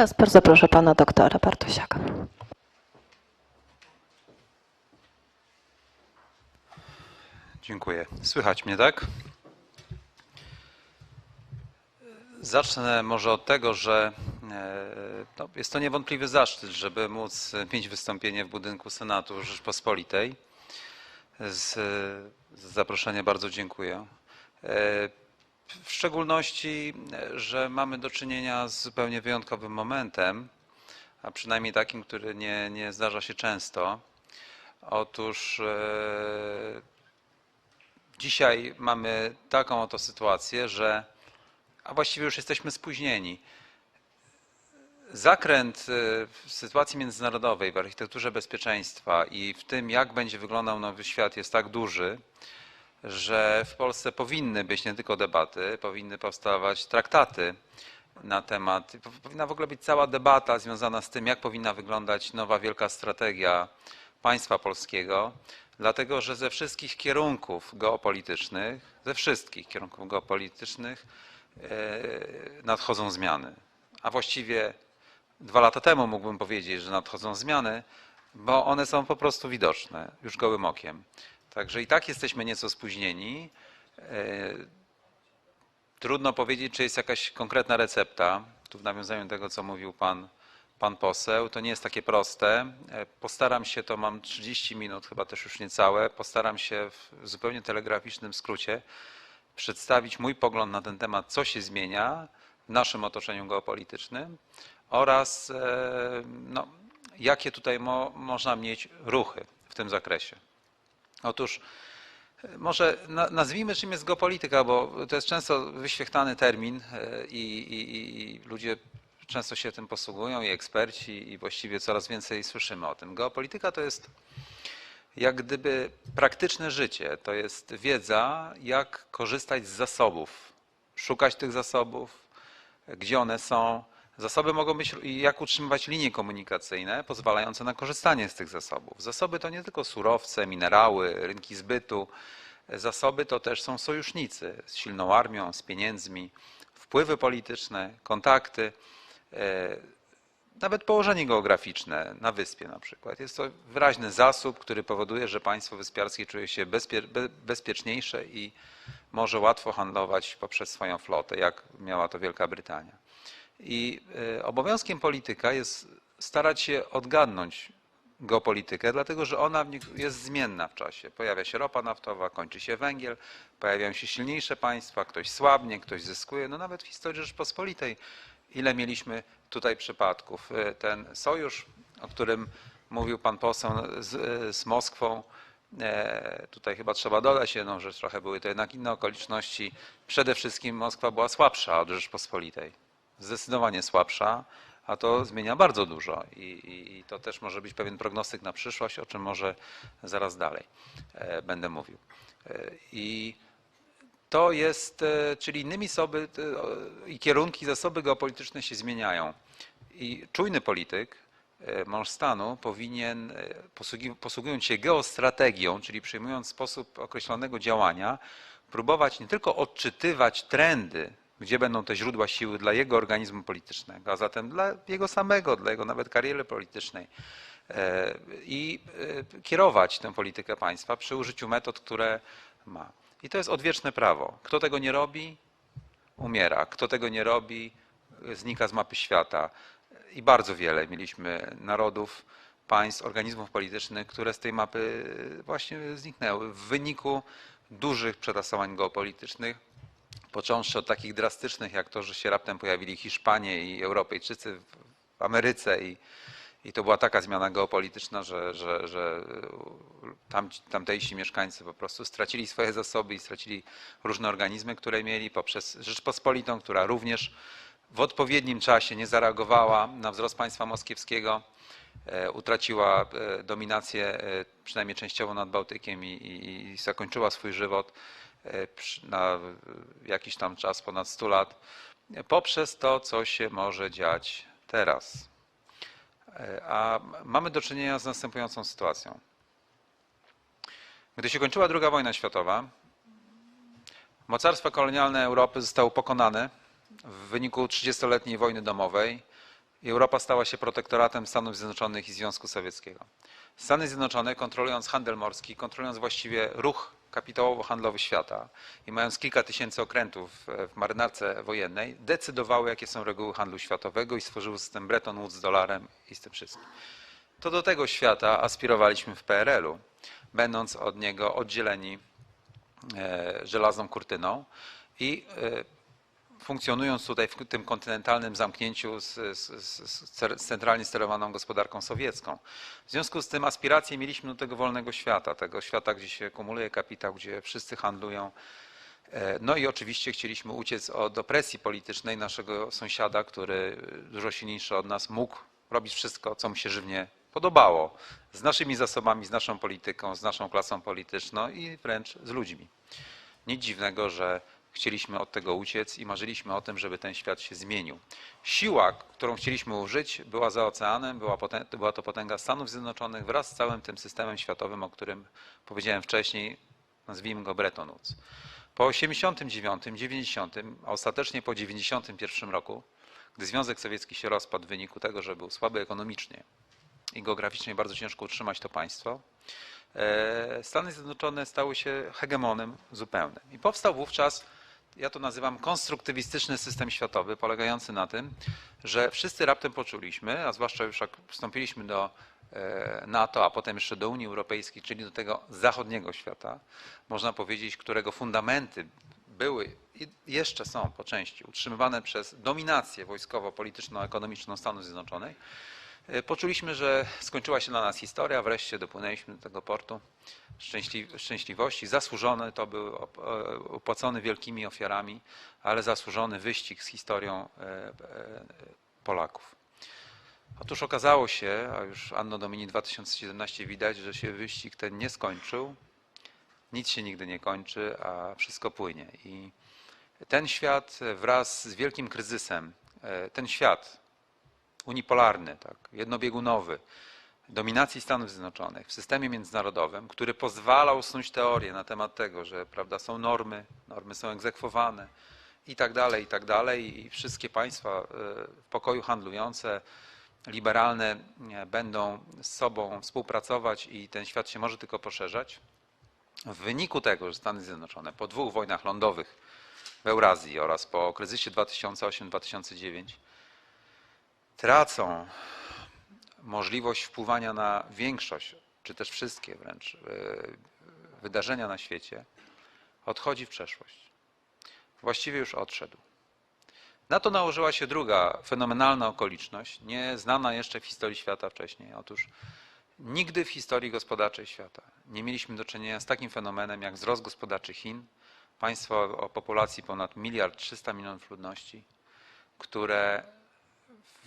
Teraz bardzo proszę pana doktora Bartosiaka. Dziękuję. Słychać mnie, tak? Zacznę może od tego, że e, no, jest to niewątpliwy zaszczyt, żeby móc mieć wystąpienie w budynku Senatu Rzeczpospolitej. Z, z zaproszenia bardzo dziękuję. E, W szczególności, e, że mamy do czynienia z zupełnie wyjątkowym momentem, a przynajmniej takim, który nie, nie zdarza się często. Otóż e, Dzisiaj mamy taką oto sytuację, że, a właściwie już jesteśmy spóźnieni. Zakręt y, w sytuacji międzynarodowej, w architekturze bezpieczeństwa i w tym, jak będzie wyglądał nowy świat, jest tak duży, że w Polsce powinny być nie tylko debaty, powinny powstawać traktaty na temat, powinna w ogóle być cała debata związana z tym, jak powinna wyglądać nowa wielka strategia państwa polskiego, dlatego że ze wszystkich kierunków geopolitycznych, ze wszystkich kierunków geopolitycznych e, nadchodzą zmiany. A właściwie dwa lata temu mógłbym powiedzieć, że nadchodzą zmiany, bo one są po prostu widoczne już gołym okiem. Także i tak jesteśmy nieco spóźnieni. E, Trudno powiedzieć, czy jest jakaś konkretna recepta. Tu w nawiązaniu do tego, co mówił pan, pan poseł, to nie jest takie proste. E, Postaram się, to mam 30 minut, chyba też już niecałe, postaram się w zupełnie telegraficznym skrócie przedstawić mój pogląd na ten temat, co się zmienia w naszym otoczeniu geopolitycznym oraz e, no, jakie tutaj mo, można mieć ruchy w tym zakresie. Otóż może na- nazwijmy czym jest geopolityka, bo to jest często wyświechtany termin e, i, i, i ludzie często się tym posługują i eksperci i właściwie coraz więcej słyszymy o tym. Geopolityka to jest jak gdyby praktyczne życie, to jest wiedza, jak korzystać z zasobów, szukać tych zasobów, gdzie one są. Zasoby mogą być jak utrzymywać linie komunikacyjne pozwalające na korzystanie z tych zasobów. Zasoby to nie tylko surowce, minerały, rynki zbytu. Zasoby to też są sojusznicy z silną armią, z pieniędzmi, wpływy polityczne, kontakty, e, nawet położenie geograficzne na wyspie na przykład. Jest to wyraźny zasób, który powoduje, że państwo wyspiarskie czuje się bezpie, be, bezpieczniejsze i może łatwo handlować poprzez swoją flotę, jak miała to Wielka Brytania. I e, obowiązkiem polityka jest starać się odgadnąć geopolitykę, dlatego że ona jest zmienna w czasie. Pojawia się ropa naftowa, kończy się węgiel, pojawiają się silniejsze państwa, ktoś słabnie, ktoś zyskuje. No nawet w historii Rzeczpospolitej, ile mieliśmy tutaj przypadków. E, Ten sojusz, o którym mówił pan poseł z, e, z Moskwą, e, tutaj chyba trzeba dodać jedną rzecz, trochę były to jednak inne okoliczności. Przede wszystkim Moskwa była słabsza od Rzeczpospolitej zdecydowanie słabsza, a to zmienia bardzo dużo i, i, i to też może być pewien prognostyk na przyszłość, o czym może zaraz dalej e, będę mówił. E, I to jest, e, czyli innymi o, i kierunki, zasoby geopolityczne się zmieniają. I czujny polityk, mąż stanu, powinien, posługując się geostrategią, czyli przyjmując sposób określonego działania, próbować nie tylko odczytywać trendy, gdzie będą te źródła siły dla jego organizmu politycznego, a zatem dla jego samego, dla jego nawet kariery politycznej, e, i e, kierować tę politykę państwa przy użyciu metod, które ma. I to jest odwieczne prawo. Kto tego nie robi, umiera. Kto tego nie robi, znika z mapy świata. I bardzo wiele mieliśmy narodów, państw, organizmów politycznych, które z tej mapy właśnie zniknęły w wyniku dużych przetasowań geopolitycznych, począwszy od takich drastycznych, jak to, że się raptem pojawili Hiszpanie i Europejczycy w Ameryce i, i to była taka zmiana geopolityczna, że, że, że tam, tamtejsi mieszkańcy po prostu stracili swoje zasoby i stracili różne organizmy, które mieli poprzez Rzeczpospolitą, która również w odpowiednim czasie nie zareagowała na wzrost państwa moskiewskiego, e, utraciła e, dominację e, przynajmniej częściowo nad Bałtykiem i, i, i zakończyła swój żywot na jakiś tam czas, ponad 100 lat, e, poprzez to, co się może dziać teraz. E, A mamy do czynienia z następującą sytuacją. Gdy się kończyła II wojna światowa, mocarstwa kolonialne Europy zostały pokonane w wyniku 30-letniej wojny domowej Europa stała się protektoratem Stanów Zjednoczonych i Związku Sowieckiego. Stany Zjednoczone, kontrolując handel morski, kontrolując właściwie ruch kapitałowo-handlowy świata i mając kilka tysięcy okrętów w- marynarce wojennej, decydowały, jakie są reguły handlu światowego i stworzyły system Bretton Woods z dolarem i z tym wszystkim. To do tego świata aspirowaliśmy w PRL-u, będąc od niego oddzieleni e, żelazną kurtyną i e, funkcjonując tutaj w tym kontynentalnym zamknięciu z, z, z, z centralnie sterowaną gospodarką sowiecką. W związku z tym aspiracje mieliśmy do tego wolnego świata, tego świata, gdzie się kumuluje kapitał, gdzie wszyscy handlują. E, No i oczywiście chcieliśmy uciec od opresji politycznej naszego sąsiada, który dużo silniejszy od nas mógł robić wszystko, co mu się żywnie podobało, z naszymi zasobami, z naszą polityką, z naszą klasą polityczną i wręcz z ludźmi. Nic dziwnego, że chcieliśmy od tego uciec i marzyliśmy o tym, żeby ten świat się zmienił. Siła, którą chcieliśmy użyć, była za oceanem, była, była to potęga Stanów Zjednoczonych wraz z całym tym systemem światowym, o którym powiedziałem wcześniej, nazwijmy go Bretton Woods. Po 89, 90, a ostatecznie po 91 roku, gdy Związek Sowiecki się rozpadł w wyniku tego, że był słaby ekonomicznie i geograficznie bardzo ciężko utrzymać to państwo, e, Stany Zjednoczone stały się hegemonem zupełnym. I powstał wówczas, ja to nazywam konstruktywistyczny system światowy, polegający na tym, że wszyscy raptem poczuliśmy, a zwłaszcza już jak wstąpiliśmy do e, NATO, a potem jeszcze do Unii Europejskiej, czyli do tego zachodniego świata, można powiedzieć, którego fundamenty były i jeszcze są po części utrzymywane przez dominację wojskowo-polityczno-ekonomiczną Stanów Zjednoczonych, Poczuliśmy, że skończyła się dla nas historia, wreszcie dopłynęliśmy do tego portu szczęśli, szczęśliwości. Zasłużony to był op- e, opłacony wielkimi ofiarami, ale zasłużony wyścig z historią e, e, Polaków. Otóż okazało się, a już Anno Domini 2017 widać, że się wyścig ten nie skończył. Nic się nigdy nie kończy, a wszystko płynie. I ten świat wraz z wielkim kryzysem, e, ten świat, unipolarny, tak, jednobiegunowy, dominacji Stanów Zjednoczonych w systemie międzynarodowym, który pozwala usunąć teorię na temat tego, że prawda, są normy, normy są egzekwowane i tak dalej, i tak dalej, i wszystkie państwa e, w pokoju handlujące, liberalne będą z sobą współpracować i ten świat się może tylko poszerzać. W wyniku tego, że Stany Zjednoczone po dwóch wojnach lądowych w Eurazji oraz po kryzysie 2008-2009 tracą możliwość wpływania na większość, czy też wszystkie wręcz e, wydarzenia na świecie, odchodzi w przeszłość. Właściwie już odszedł. Na to nałożyła się druga fenomenalna okoliczność, nieznana jeszcze w historii świata wcześniej. Otóż nigdy w historii gospodarczej świata nie mieliśmy do czynienia z takim fenomenem jak wzrost gospodarczy Chin, państwo o populacji ponad miliard 300 milionów ludności, które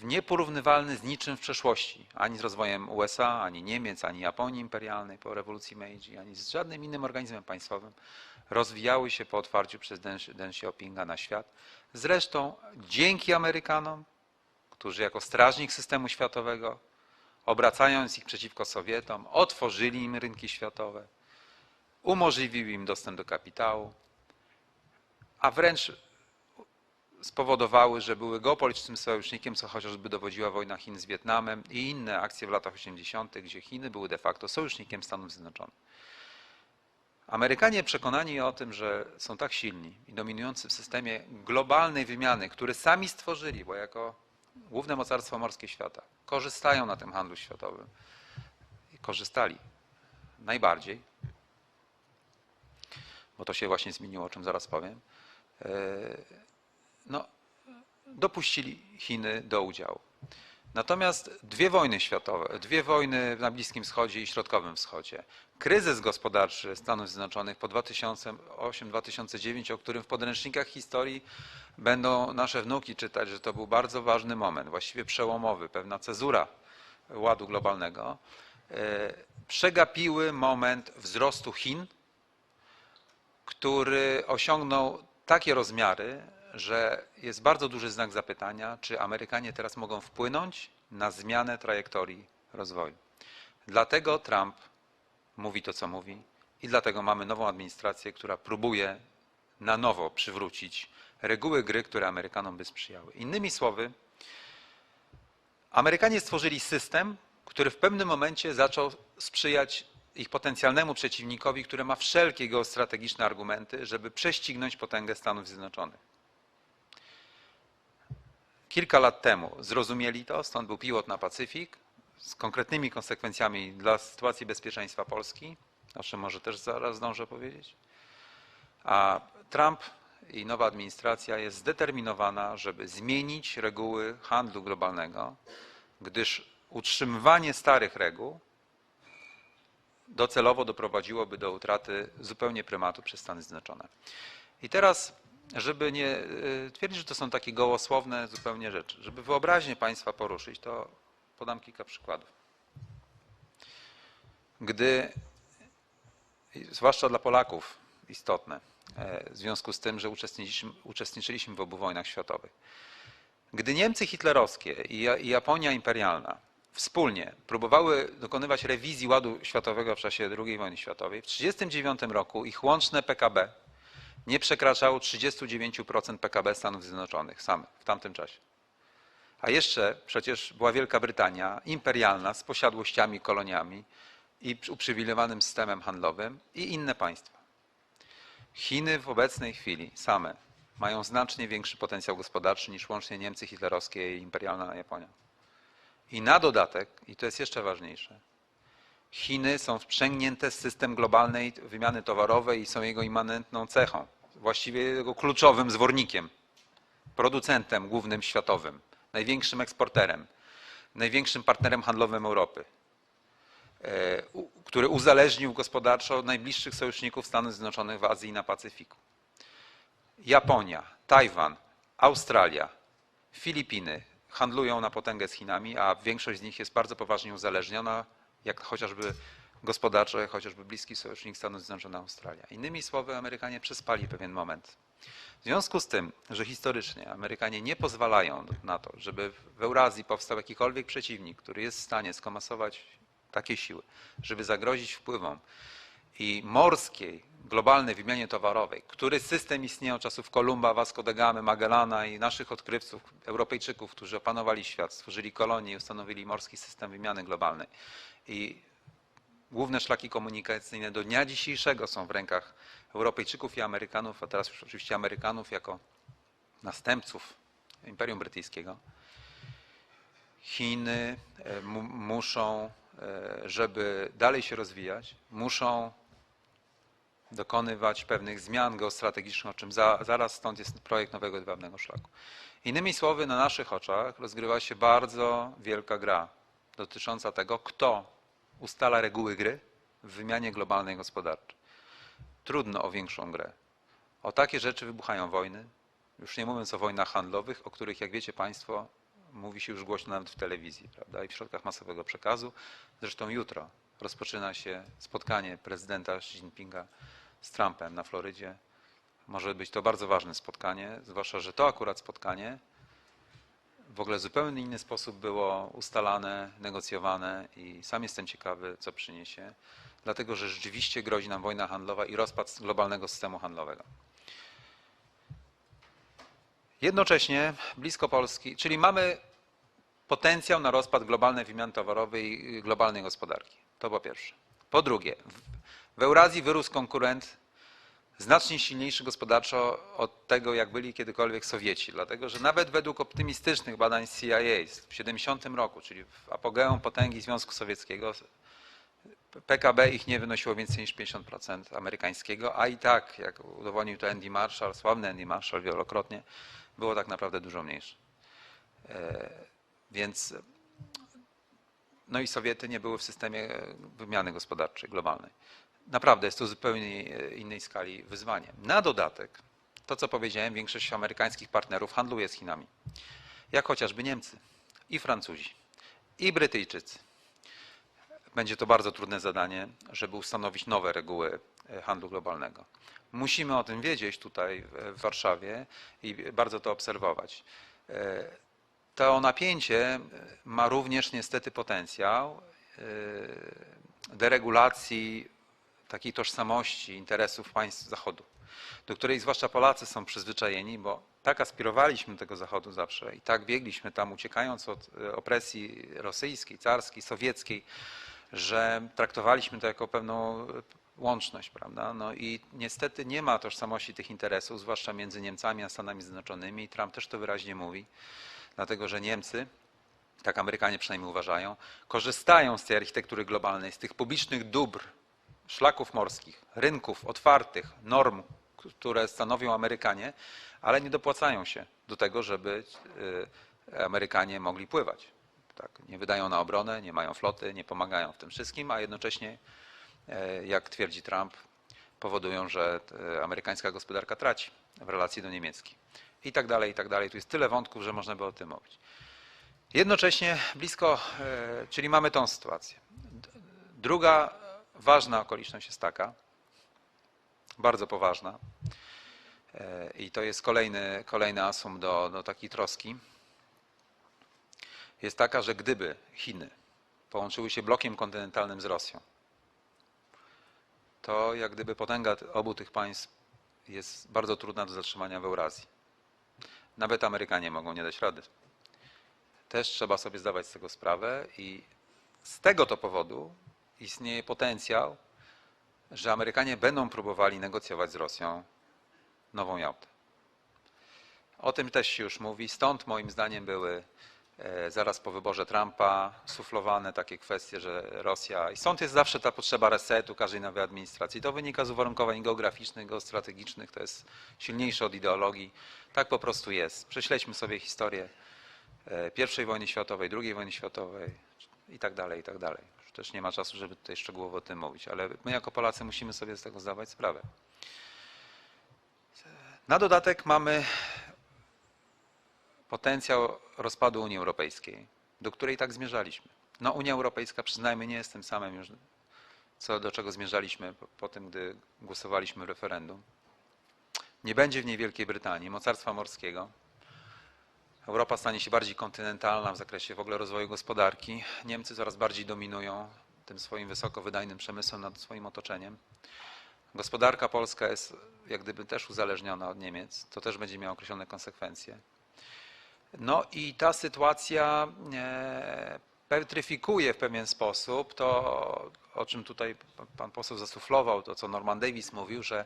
nieporównywalny z niczym w przeszłości, ani z rozwojem USA, ani Niemiec, ani Japonii imperialnej po rewolucji Meiji, ani z żadnym innym organizmem państwowym, rozwijały się po otwarciu przez Deng, Xiaopinga na świat. Zresztą dzięki Amerykanom, którzy jako strażnik systemu światowego, obracając ich przeciwko Sowietom, otworzyli im rynki światowe, umożliwili im dostęp do kapitału, a wręcz spowodowały, że były geopolitycznym sojusznikiem, co chociażby dowodziła wojna Chin z Wietnamem i inne akcje w latach 80., gdzie Chiny były de facto sojusznikiem Stanów Zjednoczonych. Amerykanie przekonani o tym, że są tak silni i dominujący w systemie globalnej wymiany, który sami stworzyli, bo jako główne mocarstwo morskie świata korzystają na tym handlu światowym korzystali najbardziej, bo to się właśnie zmieniło, o czym zaraz powiem, e, no, dopuścili Chiny do udziału. Natomiast dwie wojny światowe, dwie wojny na Bliskim Wschodzie i Środkowym Wschodzie, kryzys gospodarczy Stanów Zjednoczonych po 2008-2009, o którym w podręcznikach historii będą nasze wnuki czytać, że to był bardzo ważny moment, właściwie przełomowy, pewna cezura ładu globalnego, e, przegapiły moment wzrostu Chin, który osiągnął takie rozmiary, że jest bardzo duży znak zapytania, czy Amerykanie teraz mogą wpłynąć na zmianę trajektorii rozwoju. Dlatego Trump mówi to, co mówi, i dlatego mamy nową administrację, która próbuje na nowo przywrócić reguły gry, które Amerykanom by sprzyjały. Innymi słowy, Amerykanie stworzyli system, który w pewnym momencie zaczął sprzyjać ich potencjalnemu przeciwnikowi, który ma wszelkie geostrategiczne argumenty, żeby prześcignąć potęgę Stanów Zjednoczonych. Kilka lat temu zrozumieli to, stąd był pilot na Pacyfik z konkretnymi konsekwencjami dla sytuacji bezpieczeństwa Polski, o czym może też zaraz zdążę powiedzieć. A Trump i nowa administracja jest zdeterminowana, żeby zmienić reguły handlu globalnego, gdyż utrzymywanie starych reguł docelowo doprowadziłoby do utraty zupełnie prymatu przez Stany Zjednoczone. I teraz, żeby nie y, twierdzić, że to są takie gołosłowne zupełnie rzeczy, żeby wyobraźnię Państwa poruszyć, to podam kilka przykładów. Gdy, zwłaszcza dla Polaków istotne, e, w związku z tym, że uczestniczyliśmy, uczestniczyliśmy w obu wojnach światowych. Gdy Niemcy hitlerowskie i Japonia imperialna wspólnie próbowały dokonywać rewizji ładu światowego w czasie II wojny światowej, w 1939 roku ich łączne PKB nie przekraczało 39% PKB Stanów Zjednoczonych samych w tamtym czasie. A jeszcze przecież była Wielka Brytania, imperialna, z posiadłościami, koloniami i uprzywilejowanym systemem handlowym i inne państwa. Chiny w obecnej chwili same mają znacznie większy potencjał gospodarczy niż łącznie Niemcy hitlerowskie i imperialna Japonia. I na dodatek, i to jest jeszcze ważniejsze, Chiny są wprzęgnięte w system globalnej wymiany towarowej i są jego immanentną cechą, właściwie jego kluczowym zwornikiem, producentem głównym światowym, największym eksporterem, największym partnerem handlowym Europy, e, który uzależnił gospodarczo od najbliższych sojuszników Stanów Zjednoczonych w Azji i na Pacyfiku. Japonia, Tajwan, Australia, Filipiny handlują na potęgę z Chinami, a większość z nich jest bardzo poważnie uzależniona, jak chociażby gospodarczo, jak chociażby bliski sojusznik Stanów Zjednoczonych Australia. Innymi słowy, Amerykanie przespali pewien moment. W związku z tym, że historycznie Amerykanie nie pozwalają na to, żeby w Eurazji powstał jakikolwiek przeciwnik, który jest w stanie skomasować takie siły, żeby zagrozić wpływom i morskiej, globalnej wymianie towarowej, który system istnieje od czasów Kolumba, Vasco da Gamy, Magellana i naszych odkrywców, Europejczyków, którzy opanowali świat, stworzyli kolonie i ustanowili morski system wymiany globalnej. I główne szlaki komunikacyjne do dnia dzisiejszego są w rękach Europejczyków i Amerykanów, a teraz już oczywiście Amerykanów jako następców Imperium Brytyjskiego. Chiny e, mu, muszą, e, żeby dalej się rozwijać, muszą dokonywać pewnych zmian geostrategicznych, o czym za, zaraz stąd jest projekt nowego jedwabnego szlaku. Innymi słowy, na naszych oczach rozgrywa się bardzo wielka gra dotycząca tego, kto ustala reguły gry w wymianie globalnej gospodarczej. Trudno o większą grę. O takie rzeczy wybuchają wojny, już nie mówiąc o wojnach handlowych, o których, jak wiecie Państwo, mówi się już głośno nawet w telewizji prawda, i w środkach masowego przekazu. Zresztą jutro rozpoczyna się spotkanie prezydenta Xi Jinpinga z Trumpem na Florydzie. Może być to bardzo ważne spotkanie, zwłaszcza, że to akurat spotkanie w ogóle zupełnie inny sposób było ustalane, negocjowane i sam jestem ciekawy, co przyniesie, dlatego że rzeczywiście grozi nam wojna handlowa i rozpad globalnego systemu handlowego. Jednocześnie blisko Polski, czyli mamy potencjał na rozpad globalnej wymiany towarowej i globalnej gospodarki. To po pierwsze. Po drugie, w Eurazji wyrósł konkurent znacznie silniejszy gospodarczo od tego, jak byli kiedykolwiek Sowieci, dlatego że nawet według optymistycznych badań CIA w 70 roku, czyli w apogeum potęgi Związku Sowieckiego, PKB ich nie wynosiło więcej niż 50% amerykańskiego, a i tak, jak udowodnił to Andy Marshall, sławny Andy Marshall wielokrotnie, było tak naprawdę dużo mniejsze. E, Więc no i Sowiety nie były w systemie wymiany gospodarczej globalnej. Naprawdę jest to zupełnie innej skali wyzwanie. Na dodatek, to co powiedziałem, większość amerykańskich partnerów handluje z Chinami. Jak chociażby Niemcy i Francuzi i Brytyjczycy. Będzie to bardzo trudne zadanie, żeby ustanowić nowe reguły e, handlu globalnego. Musimy o tym wiedzieć tutaj w- Warszawie i bardzo to obserwować. E, To napięcie e, ma również niestety potencjał deregulacji takiej tożsamości interesów państw Zachodu. do której zwłaszcza Polacy są przyzwyczajeni, bo tak aspirowaliśmy tego Zachodu zawsze i tak biegliśmy tam, uciekając od e, opresji rosyjskiej, carskiej, sowieckiej, że traktowaliśmy to jako pewną łączność, prawda? No i niestety nie ma tożsamości tych interesów, zwłaszcza między Niemcami a Stanami Zjednoczonymi. Trump też to wyraźnie mówi, dlatego że Niemcy, tak Amerykanie przynajmniej uważają, korzystają z tej architektury globalnej, z tych publicznych dóbr, szlaków morskich, rynków otwartych, norm, które stanowią Amerykanie, ale nie dopłacają się do tego, żeby y, Amerykanie mogli pływać. Tak, nie wydają na obronę, nie mają floty, nie pomagają w tym wszystkim, a jednocześnie, e, jak twierdzi Trump, powodują, że e, amerykańska gospodarka traci w relacji do niemieckiej. I tak dalej, i tak dalej. Tu jest tyle wątków, że można by o tym mówić. Jednocześnie blisko, e, czyli mamy tą sytuację. Druga ważna okoliczność jest taka, bardzo poważna, e, i to jest kolejny, kolejny asum do, do takiej troski, jest taka, że gdyby Chiny połączyły się blokiem kontynentalnym z Rosją, to jak gdyby potęga obu tych państw jest bardzo trudna do zatrzymania w Eurazji. Nawet Amerykanie mogą nie dać rady. Też trzeba sobie zdawać z tego sprawę i z tego to powodu istnieje potencjał, że Amerykanie będą próbowali negocjować z Rosją nową Jałtę. O tym też się już mówi. Stąd moim zdaniem były e, zaraz po wyborze Trumpa suflowane takie kwestie, że Rosja. I stąd jest zawsze ta potrzeba resetu każdej nowej administracji. To wynika z uwarunkowań geograficznych, geostrategicznych, to jest silniejsze od ideologii. Tak po prostu jest. Prześledźmy sobie historię e, I wojny światowej, II wojny światowej i tak dalej, i tak dalej. Też nie ma czasu, żeby tutaj szczegółowo o tym mówić, ale my jako Polacy musimy sobie z tego zdawać sprawę. Na dodatek mamy potencjał rozpadu Unii Europejskiej, do której tak zmierzaliśmy. No Unia Europejska, przyznajmy, nie jest tym samym już, co do czego zmierzaliśmy po, po tym, gdy głosowaliśmy w referendum. Nie będzie w niej Wielkiej Brytanii, mocarstwa morskiego. Europa stanie się bardziej kontynentalna w zakresie w ogóle rozwoju gospodarki. Niemcy coraz bardziej dominują tym swoim wysoko wydajnym przemysłem nad swoim otoczeniem. Gospodarka polska jest jak gdyby też uzależniona od Niemiec. To też będzie miało określone konsekwencje. No i ta sytuacja e, petryfikuje w pewien sposób to, o czym tutaj pan poseł zasuflował, to co Norman Davis mówił, że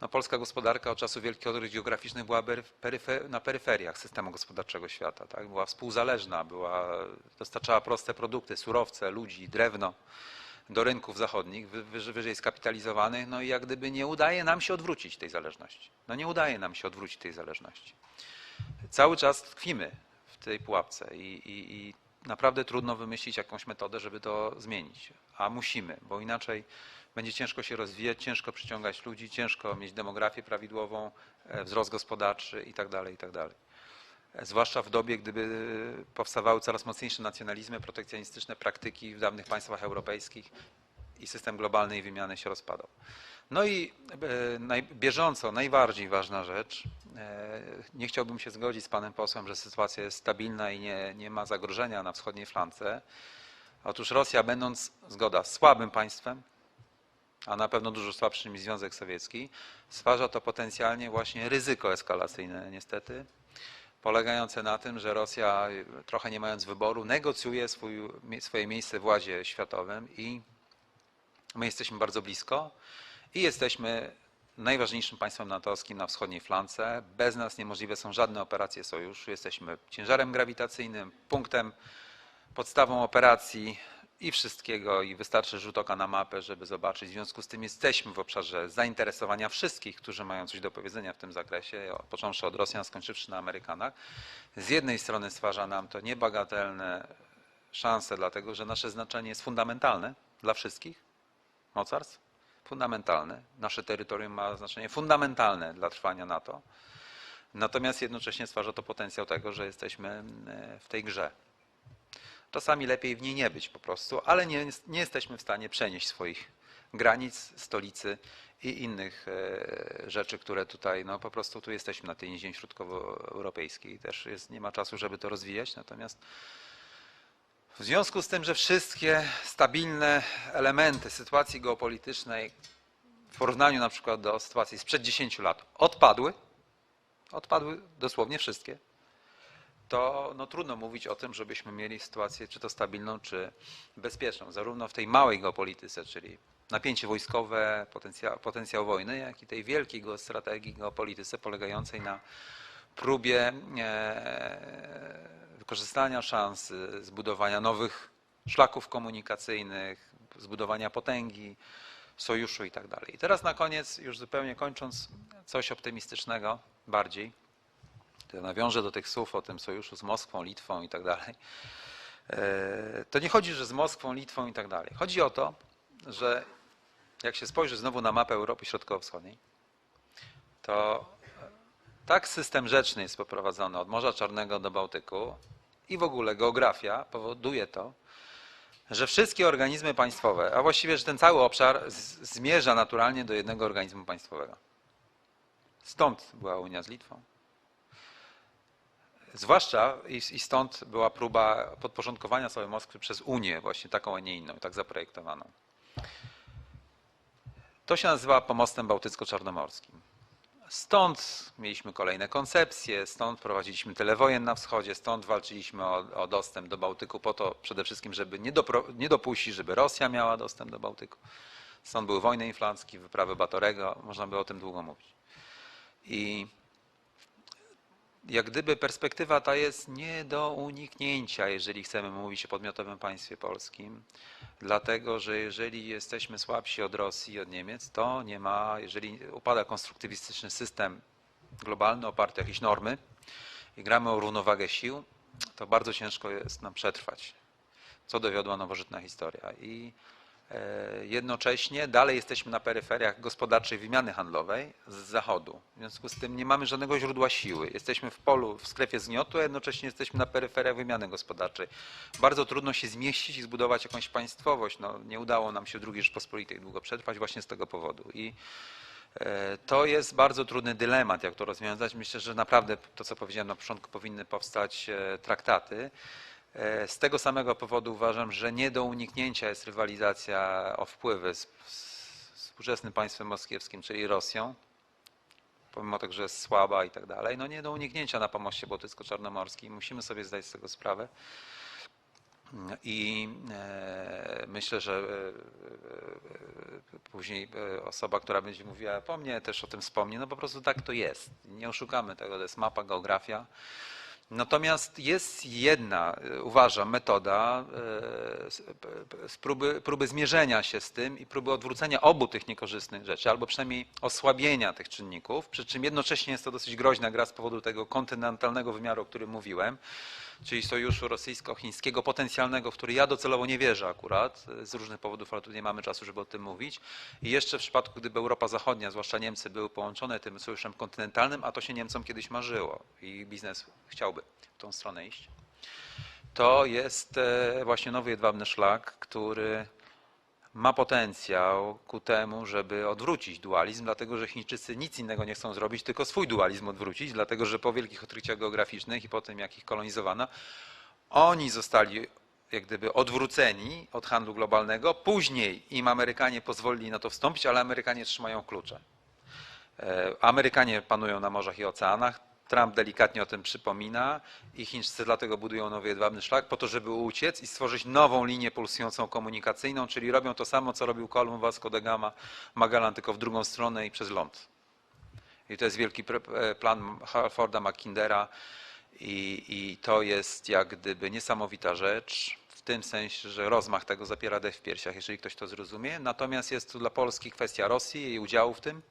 no, polska gospodarka od czasu wielkich odkryć geograficznych była na peryferiach systemu gospodarczego świata. Tak? Była współzależna, była, dostarczała proste produkty, surowce, ludzi, drewno do rynków zachodnich, wy- wyżej, wyżej skapitalizowanych, no i jak gdyby nie udaje nam się odwrócić tej zależności. No nie udaje nam się odwrócić tej zależności cały czas tkwimy w tej pułapce i, i, i naprawdę trudno wymyślić jakąś metodę, żeby to zmienić. A musimy, bo inaczej będzie ciężko się rozwijać, ciężko przyciągać ludzi, ciężko mieć demografię prawidłową, e, wzrost gospodarczy itd. itd. E, Zwłaszcza w dobie, gdyby powstawały coraz mocniejsze nacjonalizmy, protekcjonistyczne praktyki w dawnych państwach europejskich i system globalnej wymiany się rozpadał. No i e, bieżąco, najbardziej ważna rzecz. E, nie chciałbym się zgodzić z panem posłem, że sytuacja jest stabilna i nie, nie ma zagrożenia na wschodniej flance. Otóż Rosja, będąc, zgoda, słabym państwem, a na pewno dużo słabszym niż Związek Sowiecki, stwarza to potencjalnie właśnie ryzyko eskalacyjne, niestety, polegające na tym, że Rosja, trochę nie mając wyboru, negocjuje swój, swoje miejsce w ładzie światowym i My jesteśmy bardzo blisko i jesteśmy najważniejszym państwem natowskim na wschodniej flance. Bez nas niemożliwe są żadne operacje sojuszu. Jesteśmy ciężarem grawitacyjnym, punktem, podstawą operacji i wszystkiego i wystarczy rzut oka na mapę, żeby zobaczyć. W związku z tym jesteśmy w obszarze zainteresowania wszystkich, którzy mają coś do powiedzenia w tym zakresie, począwszy od Rosjan, skończywszy na Amerykanach. Z jednej strony stwarza nam to niebagatelne szanse, dlatego że nasze znaczenie jest fundamentalne dla wszystkich, mocarstw fundamentalne. Nasze terytorium ma znaczenie fundamentalne dla trwania NATO. Natomiast jednocześnie stwarza to potencjał tego, że jesteśmy e, w tej grze. Czasami lepiej w niej nie być po prostu, ale nie, nie jesteśmy w stanie przenieść swoich granic, stolicy i innych e, rzeczy, które tutaj, no po prostu tu jesteśmy na tej niziemi środkowoeuropejskiej. Też jest, nie ma czasu, żeby to rozwijać, natomiast w związku z tym, że wszystkie stabilne elementy sytuacji geopolitycznej w porównaniu na przykład do sytuacji sprzed 10 lat odpadły, odpadły dosłownie wszystkie, to no, trudno mówić o tym, żebyśmy mieli sytuację czy to stabilną, czy bezpieczną, zarówno w tej małej geopolityce, czyli napięcie wojskowe, potencjał, potencjał wojny, jak i tej wielkiej geostrategii, geopolityce polegającej na próbie e, wykorzystania szans, e, zbudowania nowych szlaków komunikacyjnych, zbudowania potęgi, sojuszu i tak dalej. I teraz na koniec, już zupełnie kończąc, coś optymistycznego bardziej. To nawiążę do tych słów o tym sojuszu z Moskwą, Litwą i tak dalej. E, To nie chodzi, że z Moskwą, Litwą i tak dalej. Chodzi o to, że jak się spojrzy znowu na mapę Europy Środkowo-Wschodniej, to tak system rzeczny jest poprowadzony od Morza Czarnego do Bałtyku i w ogóle geografia powoduje to, że wszystkie organizmy państwowe, a właściwie, że ten cały obszar zmierza naturalnie do jednego organizmu państwowego. Stąd była Unia z Litwą. Zwłaszcza i, i stąd była próba podporządkowania sobie Moskwy przez Unię, właśnie taką, a nie inną, tak zaprojektowaną. To się nazywa pomostem bałtycko-czarnomorskim. Stąd mieliśmy kolejne koncepcje, stąd prowadziliśmy tyle wojen na wschodzie, stąd walczyliśmy o, o dostęp do Bałtyku po to przede wszystkim, żeby nie, dopro, nie dopuścić, żeby Rosja miała dostęp do Bałtyku. Stąd były wojny inflanckie, wyprawy Batorego, można by o tym długo mówić. I jak gdyby perspektywa ta jest nie do uniknięcia, jeżeli chcemy mówić o podmiotowym państwie polskim, dlatego że jeżeli jesteśmy słabsi od Rosji od Niemiec, to nie ma, jeżeli upada konstruktywistyczny system globalny oparty o jakieś normy i gramy o równowagę sił, to bardzo ciężko jest nam przetrwać, co dowiodła nowożytna historia. I jednocześnie dalej jesteśmy na peryferiach gospodarczej wymiany handlowej z zachodu. W związku z tym nie mamy żadnego źródła siły. Jesteśmy w polu, w strefie zgniotu, a jednocześnie jesteśmy na peryferiach wymiany gospodarczej. Bardzo trudno się zmieścić i zbudować jakąś państwowość. No, nie udało nam się II Rzeczpospolitej długo przetrwać właśnie z tego powodu. I e, to jest bardzo trudny dylemat, jak to rozwiązać. Myślę, że naprawdę to, co powiedziałem na początku, powinny powstać e, traktaty. E, Z tego samego powodu uważam, że nie do uniknięcia jest rywalizacja o wpływy z, współczesnym państwem moskiewskim, czyli Rosją, pomimo tego, że jest słaba i tak dalej. No nie do uniknięcia na pomoście bałtycko-czarnomorskim. Musimy sobie zdać z tego sprawę. I e, myślę, że e, później osoba, która będzie mówiła po mnie, też o tym wspomni. No po prostu tak to jest. Nie oszukamy tego, to jest mapa, geografia. Natomiast jest jedna, e, uważam, metoda e, próby, próby zmierzenia się z tym i próby odwrócenia obu tych niekorzystnych rzeczy, albo przynajmniej osłabienia tych czynników, przy czym jednocześnie jest to dosyć groźna gra z powodu tego kontynentalnego wymiaru, o którym mówiłem, czyli sojuszu rosyjsko-chińskiego potencjalnego, w który ja docelowo nie wierzę akurat, z różnych powodów, ale tu nie mamy czasu, żeby o tym mówić. I jeszcze w przypadku, gdyby Europa Zachodnia, zwłaszcza Niemcy, były połączone tym sojuszem kontynentalnym, a to się Niemcom kiedyś marzyło i biznes chciałby w tą stronę iść, to jest e, właśnie nowy jedwabny szlak, który ma potencjał ku temu, żeby odwrócić dualizm, dlatego że Chińczycy nic innego nie chcą zrobić, tylko swój dualizm odwrócić, dlatego że po wielkich odkryciach geograficznych i po tym, jak ich kolonizowano, oni zostali jak gdyby odwróceni od handlu globalnego. Później im Amerykanie pozwolili na to wstąpić, ale Amerykanie trzymają klucze. E, Amerykanie panują na morzach i oceanach. Trump delikatnie o tym przypomina i Chińczycy dlatego budują nowy jedwabny szlak po to, żeby uciec i stworzyć nową linię pulsującą komunikacyjną, czyli robią to samo, co robił Kolumb, Vasco da Gama, Magellan, tylko w drugą stronę i przez ląd. I to jest wielki e, plan Halforda Mackindera i, i to jest jak gdyby niesamowita rzecz, w tym sensie, że rozmach tego zapiera dech w piersiach, jeżeli ktoś to zrozumie. Natomiast jest tu dla Polski kwestia Rosji, jej udziału w tym.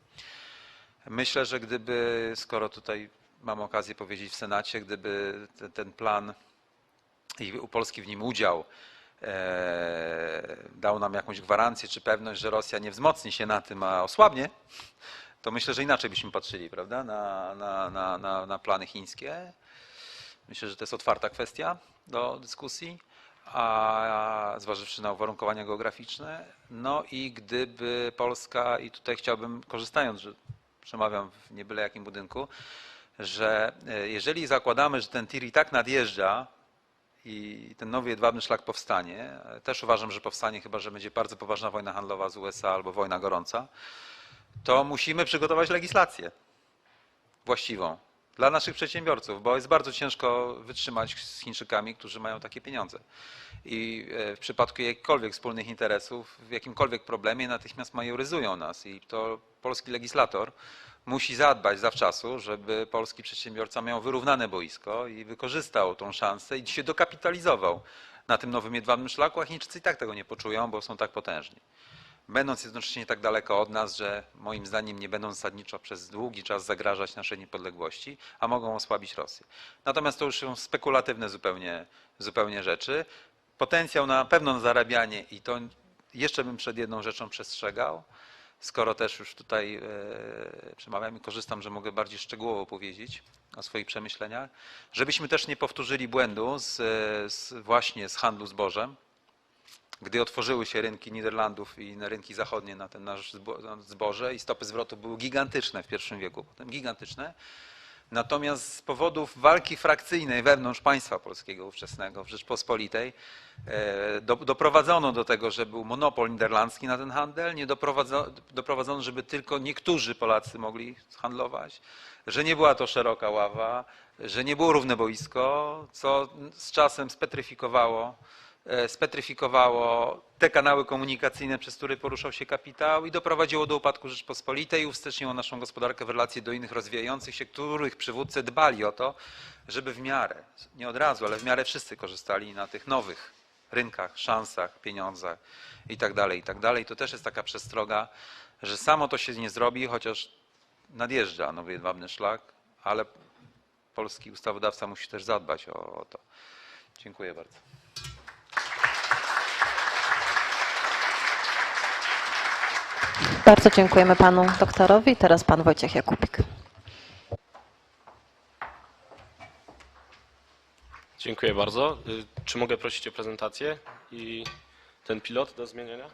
Myślę, że gdyby, skoro tutaj mam okazję powiedzieć w Senacie, gdyby te- ten plan i u Polski w nim udział e, dał nam jakąś gwarancję czy pewność, że Rosja nie wzmocni się na tym, a osłabnie, to myślę, że inaczej byśmy patrzyli prawda, na, na, na, na, na plany chińskie. Myślę, że to jest otwarta kwestia do dyskusji, a zważywszy na uwarunkowania geograficzne. No i gdyby Polska, i tutaj chciałbym, korzystając, że przemawiam w nie byle jakim budynku, że e, jeżeli zakładamy, że ten tir i tak nadjeżdża i ten nowy jedwabny szlak powstanie, e, też uważam, że powstanie, chyba że będzie bardzo poważna wojna handlowa z USA albo wojna gorąca, to musimy przygotować legislację właściwą dla naszych przedsiębiorców, bo jest bardzo ciężko wytrzymać z Chińczykami, którzy mają takie pieniądze. I e, w przypadku jakichkolwiek wspólnych interesów, w jakimkolwiek problemie natychmiast majoryzują nas i to polski legislator musi zadbać zawczasu, żeby polski przedsiębiorca miał wyrównane boisko i wykorzystał tą szansę i się dokapitalizował na tym nowym jedwabnym szlaku, a Chińczycy i tak tego nie poczują, bo są tak potężni będąc jednocześnie tak daleko od nas, że moim zdaniem nie będą zasadniczo przez długi czas zagrażać naszej niepodległości, a mogą osłabić Rosję. Natomiast to już są spekulatywne zupełnie, zupełnie rzeczy. Potencjał na pewno na zarabianie i to jeszcze bym przed jedną rzeczą przestrzegał, skoro też już tutaj e, przemawiam i korzystam, że mogę bardziej szczegółowo powiedzieć o swoich przemyśleniach, żebyśmy też nie powtórzyli błędu z, z właśnie z handlu zbożem, gdy otworzyły się rynki Niderlandów i na rynki zachodnie na ten nasz zbo- na zboże i stopy zwrotu były gigantyczne w pierwszym wieku, potem gigantyczne. Natomiast z powodów walki frakcyjnej wewnątrz państwa polskiego ówczesnego, w Rzeczpospolitej, e, do, doprowadzono do tego, że był monopol niderlandzki na ten handel, nie doprowadzono, doprowadzono, żeby tylko niektórzy Polacy mogli handlować, że nie była to szeroka ława, że nie było równe boisko, co z czasem spetryfikowało spetryfikowało te kanały komunikacyjne, przez które poruszał się kapitał i doprowadziło do upadku Rzeczpospolitej uwsteczniło naszą gospodarkę w relacji do innych rozwijających się, których przywódcy dbali o to, żeby w miarę, nie od razu, ale w miarę wszyscy korzystali na tych nowych rynkach, szansach, pieniądzach i tak dalej, i tak. To też jest taka przestroga, że samo to się nie zrobi, chociaż nadjeżdża nowy jedwabny szlak, ale polski ustawodawca musi też zadbać o, o to. Dziękuję bardzo. Bardzo dziękujemy panu doktorowi. Teraz pan Wojciech Jakubik. Dziękuję bardzo. Y, Czy mogę prosić o prezentację i ten pilot do zmienienia?